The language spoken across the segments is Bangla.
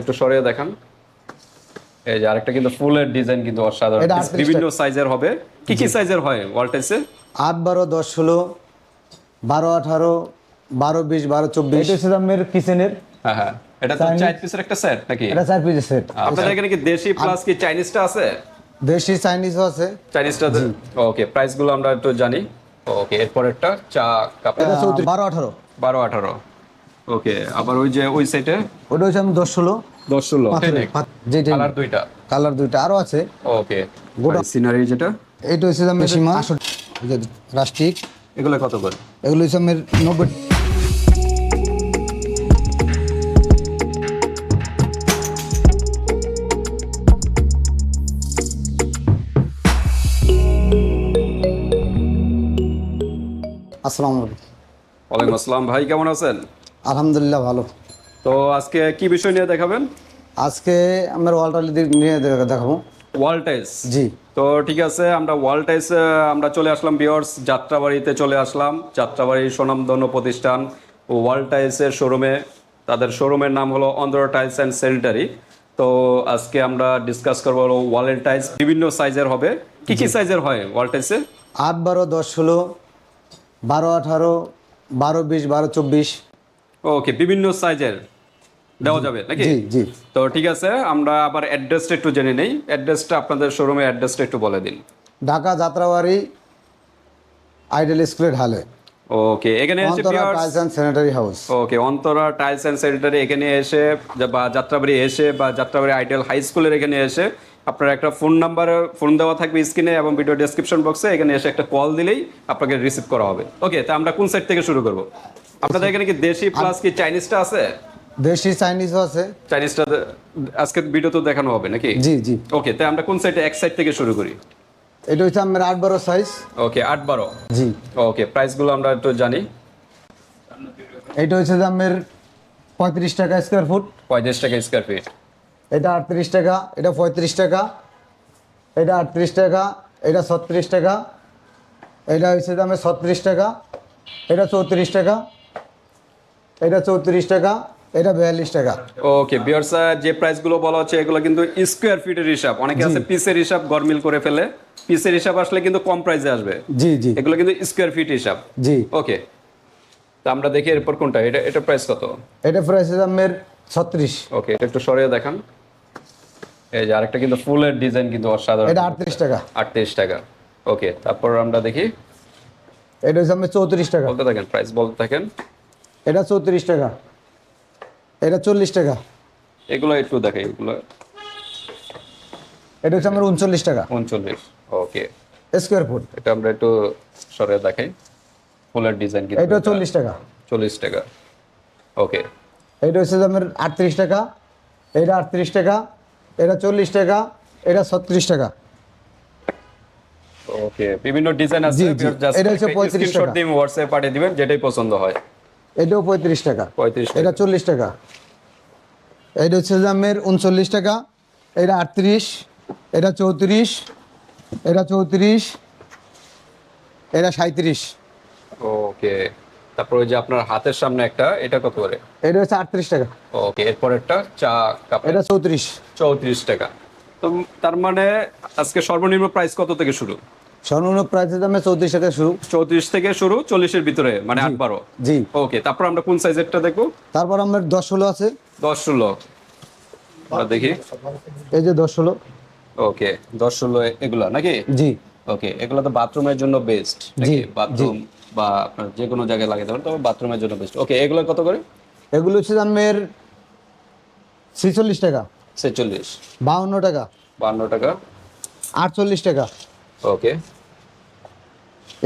একটু সরিয়ে দেখান। এই যে আরেকটা কিন্তু ফুলের ডিজাইন কিন্তু অসাধারণ। বিভিন্ন সাইজের হবে। কি কি সাইজের হয় ওয়ালটাইসে আট বারো দশ ষোলো বারো আঠারো বারো বিশ বারো চব্বিশ। এটা দামের কিচেনের হ্যাঁ হ্যাঁ। এটা তো চার পিসের একটা সেট নাকি? এটা চার পিসের সেট আপনাদের এখানে কি দেশি প্লাস কি চাইনিজটা আছে? দেশি চাইনিজও আছে। চাইনিজটা ওকে প্রাইসগুলো আমরা একটু জানি। ওকে এরপর একটা চা কাপ এটা বারো আঠারো। বারো আঠারো। ওকে আবার ওই যে ওই সাইডে ওটা হচ্ছে আমি দশ ষোলো। দশ ষোলো। যে কালার দুইটা। কালার দুইটা আরও আছে। ওকে। গোটা সিনারি যেটা? এইটা হচ্ছে দামের সীমা? রাষ্ট্রিক। এগুলো কত করে? এগুলো হচ্ছে আমার নব্বই। আসসালামু আলাইকুম। ওয়ালাইকুম আসসালাম। ভাই কেমন আছেন? আলহামদুলিল্লাহ ভালো। তো আজকে কি বিষয় নিয়ে দেখাবেন? আজকে আমরা ওয়ালটালি নিয়ে দেখাবো। ওয়াল টাইস জি। তো ঠিক আছে আমরা ওয়াল টাইস আমরা চলে আসলাম বিয়ার্স যাত্রাবাড়িতে চলে আসলাম। যাত্রাবাড়ির সুনামধন্য প্রতিষ্ঠান ওয়াল টাইলসের শোরুমে। তাদের শোরুমের নাম হলো অন্ধ্র টাইলস অ্যান্ড স্যানিটারি তো আজকে আমরা ডিসকাস করব ওয়ালের টাইলস বিভিন্ন সাইজের হবে। কি কি সাইজের হয় ওয়াল টাইলসে? আট বারো দশ ষোলো বারো আঠারো বারো বিশ বারো চব্বিশ ওকে বিভিন্ন সাইজের দেওয়া যাবে নাকি? জি তো ঠিক আছে আমরা আবার অ্যাড্রেসটা একটু জেনে নেই। অ্যাড্রেসটা আপনাদের শোরুমের অ্যাড্রেসটা একটু বলে দিন। ঢাকা যাত্রাবাড়ি আইডেল স্কুলের হালে। ওকে এখানে এসে tiles and sanitary house okay Antara tiles and sanitary এখানে এসে বা যাত্রাবাড়ি এসে বা যাত্রাবাড়ি আইডিয়াল হাই স্কুলের এখানে এসে আপনার একটা ফোন নাম্বার ফোন দেওয়া থাকবে স্ক্রিনে এবং ভিডিও ডেসক্রিপশন বক্সে এখানে এসে একটা কল দিলেই আপনাকে রিসিভ করা হবে। ওকে তা আমরা কোন সাইড থেকে শুরু করব? আপনাদের এখানে কি দেশি প্লাস কি চাইনিজটা আছে? দেশি চাইনিজও আছে। চাইনিজটা আজকে ভিডিও তো দেখানো হবে নাকি? জি জি। ওকে তাই আমরা কোন সাইডে এক সাইড থেকে শুরু করি? এটা হচ্ছে আমার আট বারো সাইজ ওকে আট বারো। জি। ওকে প্রাইসগুলো আমরা একটু জানি। এটা হচ্ছে দামের পঁয়ত্রিশ টাকা স্কোয়ার ফুট পঁয়ত্রিশ টাকা স্কোয়ার ফিট এটা আটত্রিশ টাকা এটা পঁয়ত্রিশ টাকা এটা আটত্রিশ টাকা এটা ছত্রিশ টাকা এটা হচ্ছে দামে ছত্রিশ টাকা এটা চৌত্রিশ টাকা। এটা চৌত্রিশ টাকা এটা বিয়াল্লিশ টাকা। ওকে বিয়ার্স যে প্রাইসগুলো বলা হচ্ছে এগুলো কিন্তু স্কোয়ার ফিটের হিসাব। অনেকে আছে পিসের হিসাব গরমিল করে ফেলে। পিসের হিসাব আসলে কিন্তু কম প্রাইসে আসবে। জি জি। এগুলো কিন্তু স্কোয়ার ফিট হিসাব। জি। ওকে তা আমরা দেখি এরপর কোনটা। এটা এটা প্রাইস কত? এটা প্রাইস দামের ছত্রিশ। ওকে এটা একটু সরিয়ে দেখান। এই যে আরেকটা কিন্তু ফুলের ডিজাইন কিন্তু অসাধারণ। এটা আটত্রিশ টাকা। আটত্রিশ টাকা। ওকে তারপর আমরা দেখি। এটা হচ্ছে দামের চৌত্রিশ টাকা। বলতে থাকেন প্রাইস বলতে থাকেন। এটা চৌত্রিশ টাকা। এটা চল্লিশ টাকা। এগুলো একটু দেখাই এগুলো এটা হচ্ছে আমার উনচল্লিশ টাকা। উনচল্লিশ ওকে। Square foot. এটা আমরা একটু সরিয়ে দেখাই। ফুলের ডিজাইন কিন্তু এটা চল্লিশ টাকা। চল্লিশ টাকা। ওকে। এটা হচ্ছে আমার আটত্রিশ টাকা। এটা আটত্রিশ টাকা। এটা চল্লিশ টাকা। এটা ছত্রিশ টাকা। ওকে। বিভিন্ন ডিজাইন আছে। এটা হচ্ছে পঁয়ত্রিশ টাকা। হোয়াটসঅ্যাপে পাঠিয়ে দিবেন যেটাই পছন্দ হয়। এটাও পঁয়ত্রিশ টাকা। পঁয়ত্রিশ এটা চল্লিশ টাকা। এটা হচ্ছে দামের উনচল্লিশ টাকা। এটা আটত্রিশ এটা চৌত্রিশ এটা চৌত্রিশ এটা সাঁত্রিশ ওকে। তারপর ওই যে আপনার হাতের সামনে একটা এটা কত করে? এটা হচ্ছে আটত্রিশ টাকা। ওকে এরপর একটা চা কাপ এটা চৌত্রিশ। চৌত্রিশ টাকা। তো তার মানে আজকে সর্বনিম্ন প্রাইস কত থেকে শুরু? সর্বনিম্ন প্রাইসের দামে চৌত্রিশ টাকা শুরু। চৌত্রিশ থেকে শুরু চল্লিশের ভিতরে মানে আট বারো? জি। ওকে তারপর আমরা কোন সাইজেরটা দেখব? তারপর আমার দশ ষোলো আছে। দশ ষোলো। আমরা দেখি। এই যে দশ ষোলো। ওকে দশ ষোলো এগুলা নাকি? জি। ওকে এগুলো তো বাথরুমের জন্য বেস্ট জি, বাথরুম বা আপনার যে কোনো জায়গায় লাগাতে পারেন তবে বাথরুমের জন্য বেস্ট ওকে এগুলো কত করে? এগুলো হচ্ছে দামের ছিচল্লিশ টাকা। ছেচল্লিশ। বাউন্ন টাকা। বান্ন টাকা। আটচল্লিশ টাকা। ওকে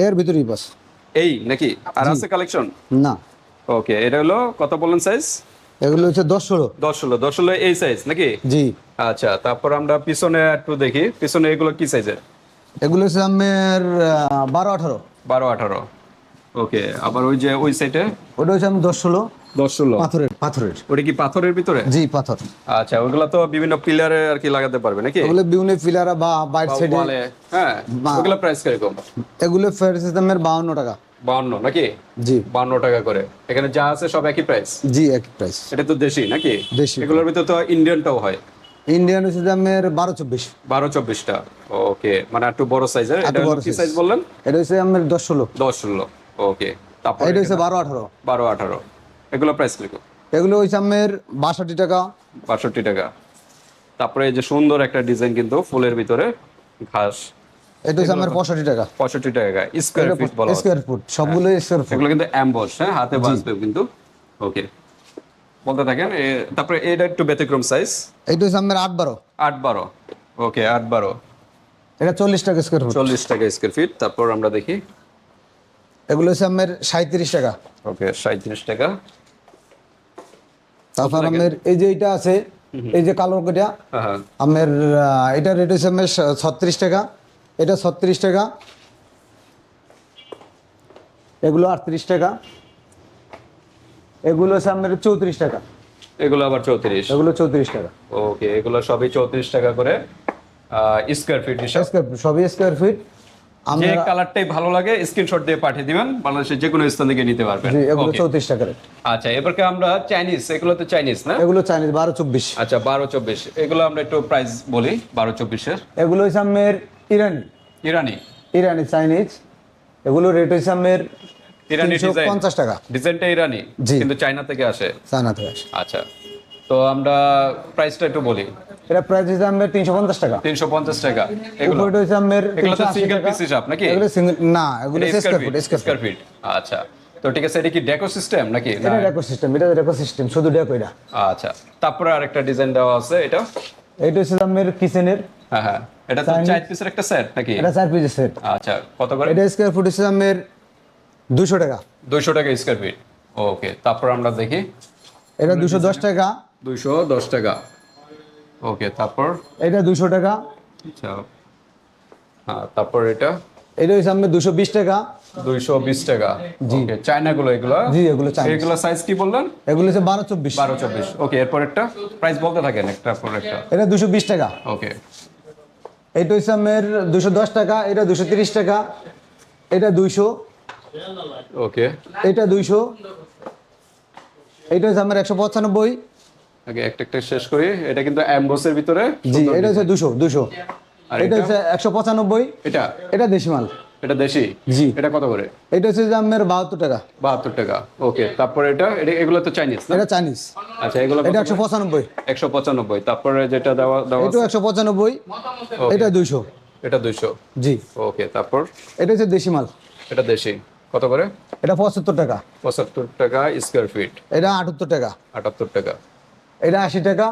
এর ভিতরেই বাস। এই নাকি? আর আছে কালেকশন না। ওকে এটা হলো কত বললেন সাইজ এগুলো হচ্ছে দশ ষোলো। দশ ষোলো দশ ষোলো এই সাইজ নাকি? জি। আচ্ছা তারপর আমরা পিছনে একটু দেখি। পিছনে এগুলো কি সাইজের এগুলো হচ্ছে আমার বারো আঠারো। বারো আঠারো। ওকে আবার ওই যে ওই সাইডে ওটা হচ্ছে আমি দশ ষোলো। দশ ষোলো? পাথরের পাথরের। ওটা কি পাথরের ভিতরে? জি পাথর। আচ্ছা ওগুলো তো বিভিন্ন পিলারে আর কি লাগাতে পারবে নাকি? এগুলো বিভিন্ন ফিলারা বা বাইট সাইডে হ্যাঁ ওগুলো প্রাইস কীরকম? এগুলো ফেরত দামের বাউন্ন টাকা। বাউন্ন নাকি? জি। বাউন্ন টাকা করে। এখানে যা আছে সব একই প্রাইস জি এক প্রাইস এটা তো দেশি নাকি? দেশি। এগুলোর ভিতরে তো ইন্ডিয়ানটাও হয়। ইন্ডিয়ান হচ্ছে দামের বারো চব্বিশ। বারো চব্বিশটা। ওকে মানে একটু বড় সাইজের এটা বড় কি সাইজ বললেন? এটা হচ্ছে আমার দশ ষোলো। দশ ষোলো। ওকে তারপর এটা হচ্ছে বারো আঠারো। বারো আঠারো। এগুলো প্রাইস লিখো এগুলো হচ্ছে আমার বাষট্টি টাকা। বাষট্টি টাকা। তারপরে যে সুন্দর একটা ডিজাইন কিন্তু ফুলের ভিতরে ঘাস। এটা হচ্ছে আমার পঁয়ষট্টি টাকা। পঁয়ষট্টি টাকা স্কোয়ার ফিট বলা। স্কোয়ার ফুট সবগুলো স্কোয়ার ফুট এগুলো কিন্তু অ্যাম্বস হ্যাঁ? হাতে বাঁচবে কিন্তু। ওকে বলতে থাকেন তারপরে এটা একটু ব্যতিক্রম সাইজ এটা হচ্ছে আমার আট বারো। আট বারো। ওকে আট বারো। এটা চল্লিশ টাকা স্কোয়ার ফুট চল্লিশ টাকা স্কোয়ার ফিট তারপর আমরা দেখি। এগুলো হচ্ছে আমার সাঁত্রিশ টাকা। ওকে সাঁত্রিশ টাকা। তারপর আমার এই যে এটা আছে এই যে কালো এটা হ্যাঁ হ্যাঁ। আমার এটা রেট হচ্ছে আমার ছত্রিশ টাকা। এটা ছত্রিশ টাকা। এগুলো আটত্রিশ টাকা। এগুলো হচ্ছে আমার চৌত্রিশ টাকা। এগুলো আবার চৌত্রিশ। এগুলো চৌত্রিশ টাকা। ওকে এগুলো সবই চৌত্রিশ টাকা করে স্কোয়ার ফিট হিসাব স্কোয়ার ফিট সবই স্কোয়ার ফিট যে আমরা কালারটাই ভালো লাগে স্ক্রিনশট দিয়ে পাঠিয়ে দিবেন। বাংলাদেশের যে কোনো স্থান থেকে নিতে পারবেন। জি, এগুলো Okay. চৌত্রিশ টাকা রেট আচ্ছা এবারকে আমরা চাইনিজ এগুলো তো চাইনিজ না? এগুলো চাইনিজ বারো চব্বিশ। আচ্ছা বারো চব্বিশ। এগুলো আমরা একটু প্রাইস বলি বারো চব্বিশের। এগুলো হচ্ছে আমার ইরানি। ইরানি। ইরানি চাইনিজ এগুলো রেট হচ্ছে আমার ইরানি ডিজাইন পঞ্চাশ টাকা। ডিজাইনটা ইরানি। কিন্তু চায়না থেকে আসে। চায়না থেকে আসে। আচ্ছা তো আমরা প্রাইসটা একটু বলি। এটা প্রাইস আমার তিনশো পঞ্চাশ টাকা। তিনশো পঞ্চাশ টাকা। এগুলো উপরে হচ্ছে আমার এগুলো তো সিঙ্গেল পিস হিসাব নাকি? এগুলো সিঙ্গেল না এগুলো স্কোয়ার ফুট স্কোয়ার ফুট আচ্ছা তো ঠিক আছে এটা কি ডেকো সিস্টেম নাকি? এটা ডেকো সিস্টেম এটা ডেকো সিস্টেম শুধু ডেকো এটা। আচ্ছা তারপরে আরেকটা ডিজাইন দেওয়া আছে এটা? এটা হচ্ছে আমার কিচেনের হ্যাঁ হ্যাঁ। এটা তো চার পিসের একটা সেট নাকি? এটা চার পিসের সেট আচ্ছা কত করে? এটা স্কোয়ার ফুট হচ্ছে আমার দুশো টাকা। দুইশো টাকা স্কোয়ার ফিট ওকে তারপর আমরা দেখি। এটা দুশো দশ টাকা। দুইশো দশ টাকা। ওকে তারপর? এটা দুশো টাকা। আচ্ছা। হ্যাঁ তারপর এটা? এটা আমার দুশো বিশ টাকা। দুইশো বিশ টাকা। জি। চায়না গুলো এগুলো? জি এগুলো চাই এগুলো সাইজ কি বললেন? এগুলো হচ্ছে বারো চব্বিশ। বারো চব্বিশ। ওকে এরপর একটা প্রাইস বলতে থাকেন একটা পর একটা। এটা দুশো বিশ টাকা। ওকে এটা হচ্ছে আমার দুশো দশ টাকা এটা দুশো তিরিশ টাকা এটা দুইশো। ওকে এটা দুইশো। এটা হচ্ছে আমার একশো পঁচানব্বই। আগে একটা একটা শেষ করি। এটা কিন্তু অ্যাম্বোসের ভিতরে জি এটা হচ্ছে দুশো দুশো। আর এটা এটা? হচ্ছে একশো পঁচানব্বই। এটা? এটা দেশি মাল এটা দেশি? জি। এটা কত করে? এটা হচ্ছে আমার বাহাত্তর টাকা। বাহাত্তর টাকা। ওকে তারপর এটা? এটা- এগুলো তো চাইনিজ না? এটা চাইনিজ। আচ্ছা এগুলো এটা একশো পঁচানব্বই। একশো পঁচানব্বই। তারপরে যেটা দেওয়া দেওয়া একশো পঁচানব্বই। এটা দুইশো। এটা দুইশো? জি। ওকে তারপর? এটা হচ্ছে দেশি মাল এটা দেশি। কত করে? এটা পঁচাত্তর টাকা। পঁচাত্তর টাকা স্কোয়ার ফিট এটা আটাত্তর টাকা। আটাত্তর টাকা। এটা আশি টাকা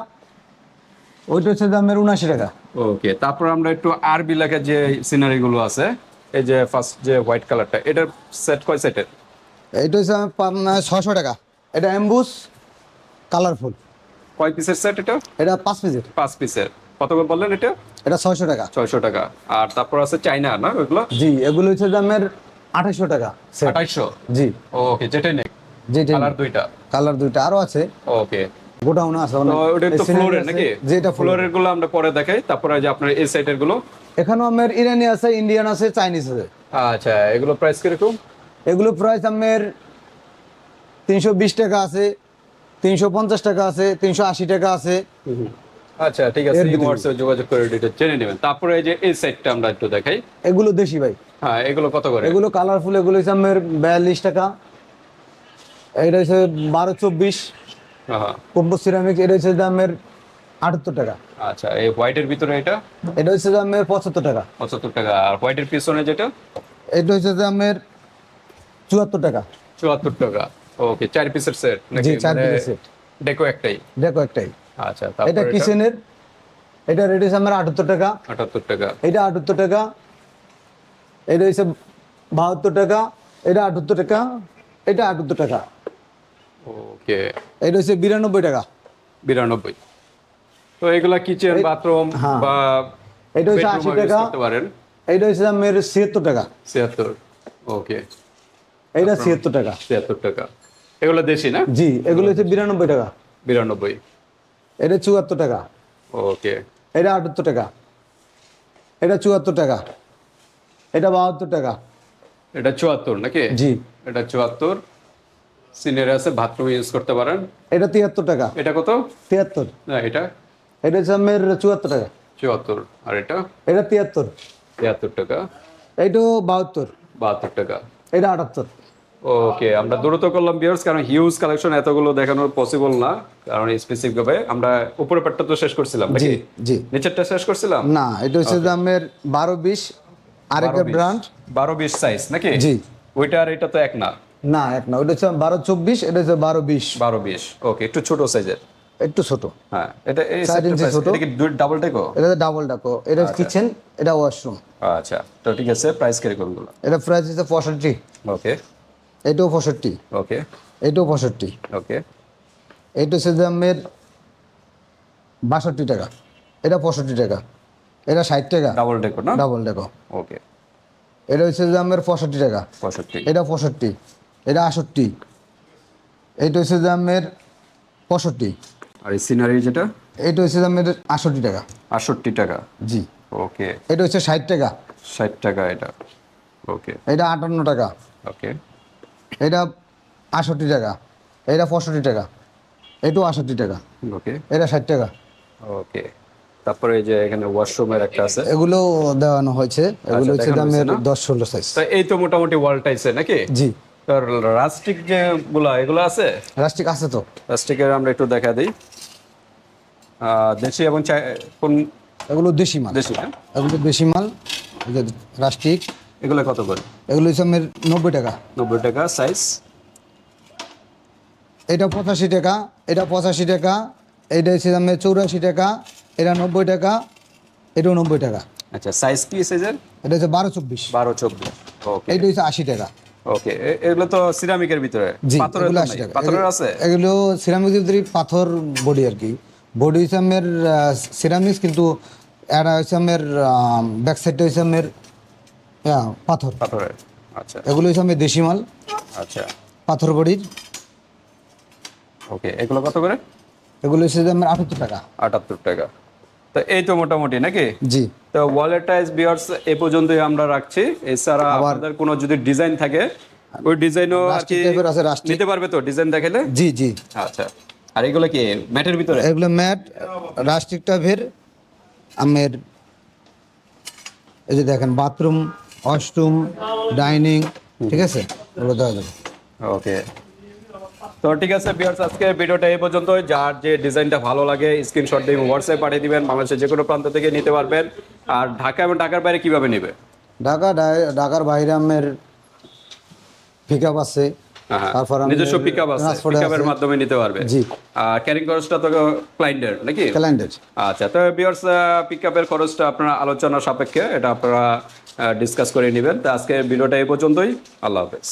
ওইটা হচ্ছে দামের উনআশি টাকা। ওকে তারপর আমরা একটু আরবি লেখার যে সিনারি গুলো আছে এই যে ফার্স্ট যে হোয়াইট কালারটা এটার সেট কয় সেটের এটা হচ্ছে ছশো টাকা। এটা অ্যাম্বুস কালারফুল কয় পিসের সেট এটা? এটা পাঁচ পিসের পাঁচ পিসের কত করে বললেন এটা? এটা ছয়শো টাকা। ছয়শো টাকা। আর তারপর আছে চাইনা না ওইগুলো? জি এগুলো হচ্ছে দামের আঠাশশো টাকা। আঠাইশো জি। ওকে যেটাই নেই। জি কালার দুইটা। কালার দুইটা আরও আছে। ওকে। গোডাউন আছে ওটা তো ফ্লোরের নাকি? যেটা ফ্লোরেরগুলো আমরা পরে দেখাই তারপরে যে আপনার এই সাইডেরগুলো। এখানেও আমার ইরানি আছে ইন্ডিয়ান আছে চাইনিজ আছে। আচ্ছা এগুলো প্রাইস কীরকম? এগুলো প্রাইস আমার তিনশো বিশ টাকা আছে তিনশো পঞ্চাশ টাকা আছে তিনশো আশি টাকা আছে। আচ্ছা ঠিক আছে হোয়াটসঅ্যাপে যোগাযোগ করে ডিটেল জেনে নেবেন। তারপরে এই যে এই সাইডটা আমরা একটু দেখাই। এগুলো দেশি ভাই। হ্যাঁ এগুলো কত করে? এগুলো কালারফুল এগুলো হচ্ছে আমার বিয়াল্লিশ টাকা। এটা হচ্ছে বারো চব্বিশ। কম্পোজ সিরামিক এটা হচ্ছে দামের আটাত্তর টাকা। আচ্ছা এই হোয়াইটের ভিতরে এটা? এটা হচ্ছে দামের পঁচাত্তর টাকা। পঁচাত্তর টাকা। আর হোয়াইটের পিছনে যেটা? এটা হচ্ছে দামের চুয়াত্তর টাকা। চুয়াত্তর টাকা। ওকে চার পিসের সেট নাকি? চার মানে piece-এর ডেকো একটাই। দেখো একটাই। আচ্ছা এটা কিচেনের এটা রেট হচ্ছে আমার আটাত্তর টাকা। আটাত্তর টাকা। এটা আটাত্তর টাকা। এটা হচ্ছে বাহাত্তর টাকা। এটা আটাত্তর টাকা। এটা আটাত্তর টাকা। ওকে এটা হচ্ছে বিরানব্বই টাকা। বিরানব্বই। তো এগুলা কিচেন বাথরুম হ্যাঁ। বা এটা হচ্ছে আশি টাকা। পারেন। এটা হচ্ছে আমার ছিয়াত্তর টাকা। ছিয়াত্তর। ওকে এটা ছিয়াত্তর টাকা। ছিয়াত্তর টাকা। এগুলো দেশি না? জি এগুলো হচ্ছে বিরানব্বই টাকা। বিরানব্বই। এটা চুয়াত্তর টাকা। ওকে এটা আটাত্তর টাকা। এটা চুয়াত্তর টাকা। এটা বাহাত্তর টাকা। এটা চুয়াত্তর নাকি? জি। এটা চুয়াত্তর। সিনিয়র আছে বাথরুম ইউজ করতে পারেন। এটা তিয়াত্তর টাকা। এটা কত? তিয়াত্তর। না এটা? এটা হচ্ছে আমার চুয়াত্তর টাকা। চুয়াত্তর। আর এটা? এটা তিয়াত্তর। তিয়াত্তর টাকা। এইটাও বাহাত্তর। বাহাত্তর টাকা। এটা আটাত্তর। ওকে আমরা দ্রুত করলাম বিয়ার্স কারণ হিউজ কালেকশন এতগুলো দেখানো পসিবল না কারণ স্পেসিফিক ভাবে আমরা উপরের পেটটা তো শেষ করছিলাম জি জি। নিচেরটা শেষ করছিলাম? না এটা হচ্ছে দামের বারো বিশ আরেকটা ব্র্যান্ড বারো বিশ সাইজ নাকি? জি। ওইটা আর এটা তো এক না। না এক না ওটা হচ্ছে বারো চব্বিশ এটা হচ্ছে বারো বিশ। বারো বিশ ওকে একটু ছোট সাইজের। একটু ছোট। হ্যাঁ এটা ইঞ্চি ছোট। এটা কি ডাবল টেকো এটা ডাবল ডাকো এটা কিচেন এটা ওয়াশরুম আচ্ছা তো ঠিক আছে প্রাইস কীরকমগুলো? এটা প্রাইস হচ্ছে পঁয়ষট্টি। ওকে। এটাও পঁয়ষট্টি। ওকে। এটাও পঁয়ষট্টি। ওকে। এটা হচ্ছে দামের বাষট্টি টাকা। এটা পঁয়ষট্টি টাকা। এটা ষাট টাকা। ডাবল টেকো না? ডাবল ডাকো ওকে। এটা হচ্ছে দামের পঁয়ষট্টি টাকা। পঁয়ষট্টি। এটা পঁয়ষট্টি। এটা আষট্টি। এটা হচ্ছে দামের পঁয়ষট্টি। আর এই সিনারি যেটা? এটা হচ্ছে দামের আষট্টি টাকা। আটষট্টি টাকা? জি। ওকে। এটা হচ্ছে ষাট টাকা। ষাট টাকা এটা। ওকে। এটা আটান্ন টাকা। ওকে। এটা আষট্টি টাকা। এটা পঁয়ষট্টি টাকা। এটাও আষট্টি টাকা। ওকে। এটা ষাট টাকা। ওকে। তারপরে যে এখানে ওয়াশরুমের একটা আছে। এগুলো দেওয়ানো হয়েছে। এগুলো হচ্ছে দামের দশ ষোলো সাইজ এই তো মোটামুটি ওয়াল টাইসে নাকি? জি। রাস্টিক যে গুলা এগুলো আছে? রাস্টিক আছে তো। রাস্টিকের আমরা একটু দেখা দিই। দেশি এবং চাই- কোন? এগুলো দেশি মাল। দেশি না এগুলো দেশি মাল রাস্টিক। এগুলো কত করে? এগুলো আমার নব্বই টাকা। নব্বই টাকা সাইজ এটা পঁচাশি টাকা এটা পঁচাশি টাকা এটা দামের চৌরাশি টাকা এটা নব্বই টাকা এটাও নব্বই টাকা। আচ্ছা সাইজ কি সাইজের এটা হচ্ছে বারো চব্বিশ। বারো চব্বিশ ওকে এইটা হচ্ছে আশি টাকা। ওকে এগুলো তো সিরামিকের ভিতরে। পাথরের এগুলো তো আশি পাথরের আছে? এগুলো সিরামিক পাথর বডি আর কি। বডি হচ্ছে আমার সিরামিক্স কিন্তু এটা হচ্ছে আমার ব্যাক সাইডটা হচ্ছে আমার পাথর। পাথরের আচ্ছা। এগুলো হচ্ছে আমার দেশি মাল আচ্ছা। পাথর বডির। ওকে এগুলো কত করে? এগুলো হচ্ছে আমার আটাত্তর টাকা। আটাত্তর টাকা। তো এই তো মোটামুটি নাকি? জি। তো ওয়ালেট টাইস বিয়ার্স এ পর্যন্তই আমরা রাখছি। এছাড়া আপনাদের কোনো যদি ডিজাইন থাকে ওই ডিজাইনও আর কি নিতে পারবে তো ডিজাইন দেখালে? জি জি। আচ্ছা। আর এগুলো কি ম্যাটের ভিতরে? এগুলো ম্যাট রাস্টিক টাইপের আমের এই যে দেখেন বাথরুম ওয়াশরুম ডাইনিং ঠিক আছে? এগুলো দেওয়া যাবে। ওকে। তো ঠিক আছে বিয়ার্স আজকে ভিডিওটা এই পর্যন্ত যার যে ডিজাইনটা ভালো লাগে স্ক্রিনশট দিয়ে হোয়াটসঅ্যাপ পাঠিয়ে দিবেন বাংলাদেশের যে কোনো প্রান্ত থেকে নিতে পারবেন। আর ঢাকা এবং ঢাকার বাইরে কীভাবে নেবে? ঢাকা ঢাকার বাইরে আমের পিক আপ আছে। হ্যাঁ, তারপর আমের নিজস্ব পিকআপ আছে। transport পিকআপের আছে। মাধ্যমে নিতে পারবে। জি। আর ক্যারিং খরচটা তো ক্লায়েন্টের নাকি? ক্যালেন্ডার আচ্ছা তো বিয়ার্স পিকআপের খরচটা আপনারা আলোচনা সাপেক্ষে এটা আপনারা ডিসকাস করে নেবেন। তো আজকে ভিডিওটা এই পর্যন্তই। আল্লাহ হাফেজ।